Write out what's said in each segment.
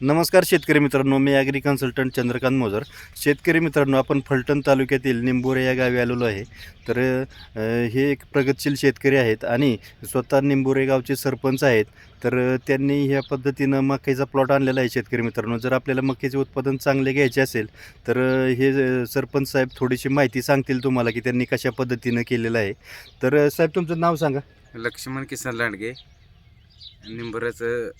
नमस्कार शेतकरी मित्रांनो मी ॲग्री कन्सल्टंट चंद्रकांत मोजर. शेतकरी मित्रांनो आपण फलटण तालुक्यातील निंबोरे या गावी आलेलो आहे. तर हे एक प्रगतशील शेतकरी आहेत आणि स्वतः निंबोरे गावचे सरपंच आहेत. तर त्यांनी ह्या पद्धतीनं मक्याचा प्लॉट आणलेला आहे शेतकरी मित्रांनो. जर आपल्याला मक्याचे उत्पादन चांगले घ्यायचे असेल तर हे सरपंच साहेब थोडीशी माहिती सांगतील तुम्हाला की त्यांनी कशा पद्धतीनं केलेलं आहे. तर साहेब तुमचं नाव सांगा. ಲಕ್ಷ್ಮಣ್ ಕಿಸನ್ ಲ್ಯಾಂಡ್ಗೆ निंबराचं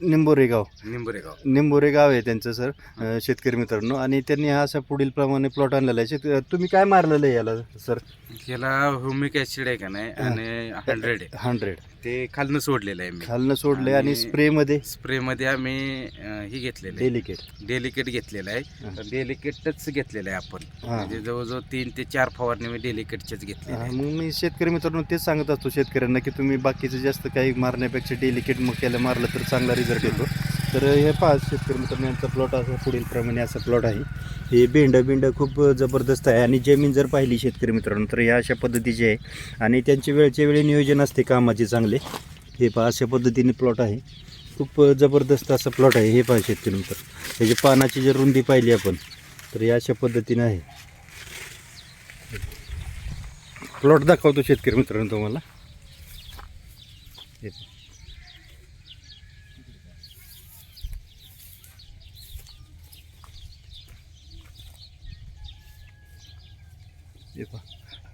निंबोरे गाव निंबरे गाव निंबोरे गाव आहे त्यांचं सर अ, शेतकरी मित्रांनो. आणि त्यांनी हा असा पुढील प्रमाणे प्लॉट आणलेला आहे. शेत तुम्ही काय मारलेलं आहे याला सर? ह्याला ह्युमिक ऍसिड आहे का नाही? आणि हंड्रेड आहे. हंड्रेड ते खालनं सोडलेलं आहे मी. खालनं सोडले आणि आणि- स्प्रेमध्ये स्प्रे मध्ये आम्ही अं, हे घेतलेलं आहे. डेलिकेट डेलिकेट घेतलेलं आहे. हा. डेलिकेटच घेतलेलं आहे आपण. हा. म्हणजे जवळजवळ तीन ते चार फवारणी मी डेलिकेटचेच घेतलेले हा, आहे. मग मी शेतकरी मित्रांनो तेच सांगत असतो शेतकऱ्यांना की तुम्ही बाकीचं जास्त काही मारण्यापेक्षा डेलिकेट मक्याला मारलं तर चांगला रिझल्ट येतो. तर हे पाच शेतकरी मित्रांनो यांचा प्लॉट असा पुढील प्रमाणे असा प्लॉट आहे. हे बेंड बिंडं खूप जबरदस्त आहे आणि जमीन जर पाहिली शेतकरी मित्रांनो तर या अशा पद्धतीची आहे आणि त्यांचे वेळच्या वेळी नियोजन असते कामाचे चांगले. हे पहा अशा पद्धतीने प्लॉट आहे. खूप जबरदस्त असा प्लॉट आहे. हे पहा शेतकरी मित्र त्याची पानाची जर रुंदी पाहिली आपण तर या अशा पद्धतीने आहे. प्लॉट दाखवतो शेतकरी मित्रांनो तुम्हाला. हे पहा.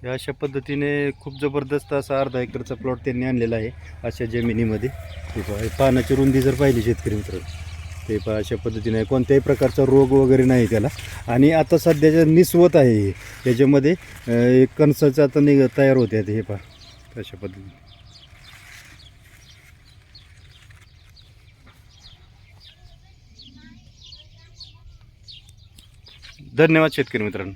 या अशा पद्धतीने खूप जबरदस्त असा अर्धा एकरचा प्लॉट त्यांनी आणलेला आहे अशा जमिनीमध्ये. हे पहा पानाची रुंदी जर पाहिली शेतकरी मित्र ते पहा अशा पद्धतीने. कोणत्याही प्रकारचा रोग वगैरे नाही त्याला. आणि आता सध्याच्या निस्वत आहे हे याच्यामध्ये एक कणसाचं आता निघ तयार होते आता हे पहा अशा पद्धतीने. धन्यवाद शेतकरी मित्रांनो.